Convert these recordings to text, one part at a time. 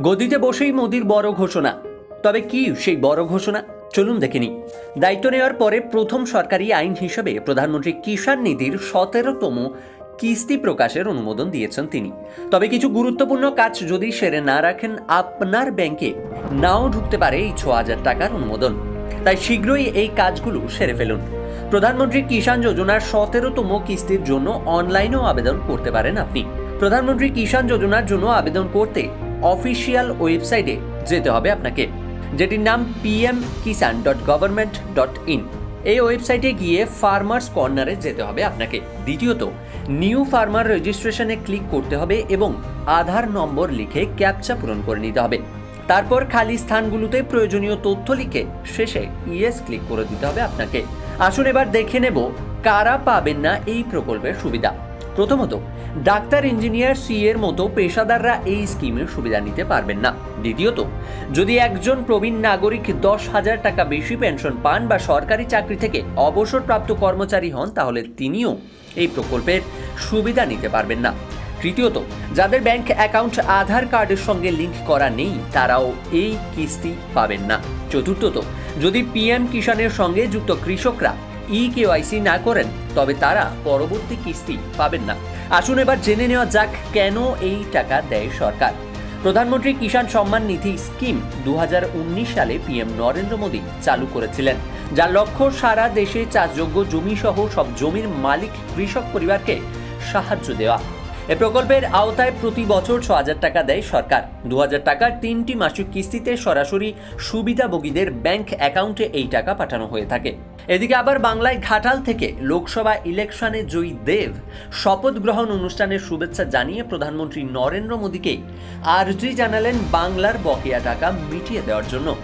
গদিতে বসেই মোদির বড় ঘোষণা। তবে কি সেই বড় ঘোষণা? চলুন দেখে নিই। দায়িত্ব নেওয়ার পরে প্রথম সরকারি আইন হিসেবে প্রধানমন্ত্রী কিষাণ নিধির সতেরোতম কিস্তি প্রকাশের অনুমোদন দিয়েছেন তিনি। তবে কিছু গুরুত্বপূর্ণ কাজ যদি সেরে না রাখেন, আপনার ব্যাংকে নাও ঢুকতে পারে এই ছ হাজার টাকার অনুমোদন। তাই শীঘ্রই এই কাজগুলো সেরে ফেলুন। প্রধানমন্ত্রী কিষাণ যোজনার সতেরোতম কিস্তির জন্য অনলাইনেও আবেদন করতে পারেন আপনি। প্রধানমন্ত্রী কিষাণ যোজনার জন্য আবেদন করতে অফিসিয়াল ওয়েবসাইটে যেতে হবে আপনাকে, যেটির নাম PM Kisan dot government dot in এই ওয়েবসাইটে গিয়ে ফার্মার্স কর্নারে যেতে হবে আপনাকে। দ্বিতীয়ত, নিউ ফার্মার রেজিস্ট্রেশনে ক্লিক করতে হবে এবং আধার নম্বর লিখে ক্যাপচা পূরণ করে নিতে হবে। তারপর খালি স্থানগুলোতে প্রয়োজনীয় তথ্য লিখে শেষে ইয়েস ক্লিক করে দিতে হবে আপনাকে। আসুন এবার দেখে নেব, কারা পাবেন না এই প্রকল্পের সুবিধা। প্রথমত, ডাক্তার, ইঞ্জিনিয়ার সি এর মতো পেশাদাররা এই স্কিমের সুবিধা নিতে পারবেন না। দ্বিতীয়ত, যদি একজন প্রবীণ নাগরিক দশ হাজার টাকা বেশি পেনশন পান বা সরকারি চাকরি থেকে অবসরপ্রাপ্ত কর্মচারী হন, তাহলে তিনিও এই প্রকল্পের সুবিধা নিতে পারবেন না। তৃতীয়ত, যাদের ব্যাংক অ্যাকাউন্ট আধার কার্ডের সঙ্গে লিংক করা নেই, তারাও এই কিস্তি পাবেন না। চতুর্থত, যদি পিএম কিষাণের সঙ্গে যুক্ত কৃষকরা ই কেওয়াইসি না করেন, তবে তারা পরবর্তী কিস্তি পাবেন না। আসুন এবার জেনে নেওয়া যাক কেন এই টাকা দেয় সরকার। প্রধানমন্ত্রী কিষাণ সম্মান নিধি স্কিম দু হাজার উনিশ সালে পিএম নরেন্দ্র মোদী চালু করেছিলেন, যার লক্ষ্য সারা দেশে চাষযোগ্য জমি সহ সব জমির মালিক কৃষক পরিবারকে সাহায্য দেওয়া। এ প্রকল্পের আওতায় প্রতি বছর ছ হাজার টাকা দেয় সরকার। দু হাজার টাকার তিনটি মাসিক কিস্তিতে সরাসরি সুবিধাভোগীদের ব্যাংক অ্যাকাউন্টে এই টাকা পাঠানো হয়ে থাকে। এদিকে আবার বাংলায় ঘাটাল থেকে লোকসভা ইলেকশনে জয়ী দেব শপথ গ্রহণ অনুষ্ঠানের শুভেচ্ছা জানিয়ে প্রধানমন্ত্রী নরেন্দ্র মোদীকে আর্জি জানালেন বাংলার বকেয়া টাকা মিটিয়ে দেওয়ার জন্য।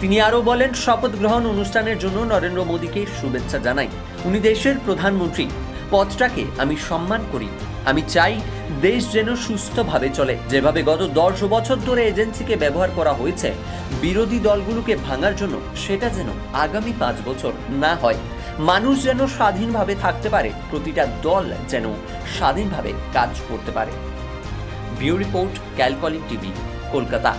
তিনি আরও বলেন, শপথ গ্রহণ অনুষ্ঠানের জন্য নরেন্দ্র মোদীকে শুভেচ্ছা জানাই। উনি দেশের প্রধানমন্ত্রী। পদটাকে আমি সম্মান করি। আমি চাই দেশ যেন সুস্থভাবে চলে। যেভাবে গত দশ বছর ধরে এজেন্সিকে ব্যবহার করা হয়েছে, বিরোধী দলগুলোকে ভাঙার জন্য সেটা যেন আগামী পাঁচ বছর না হয়। মানুষ যেন স্বাধীনভাবে থাকতে পারে, প্রতিটা দল যেন স্বাধীনভাবে কাজ করতে পারে। ভিউ রিপোর্ট, ক্যালকলিং টিভি, কলকাতা।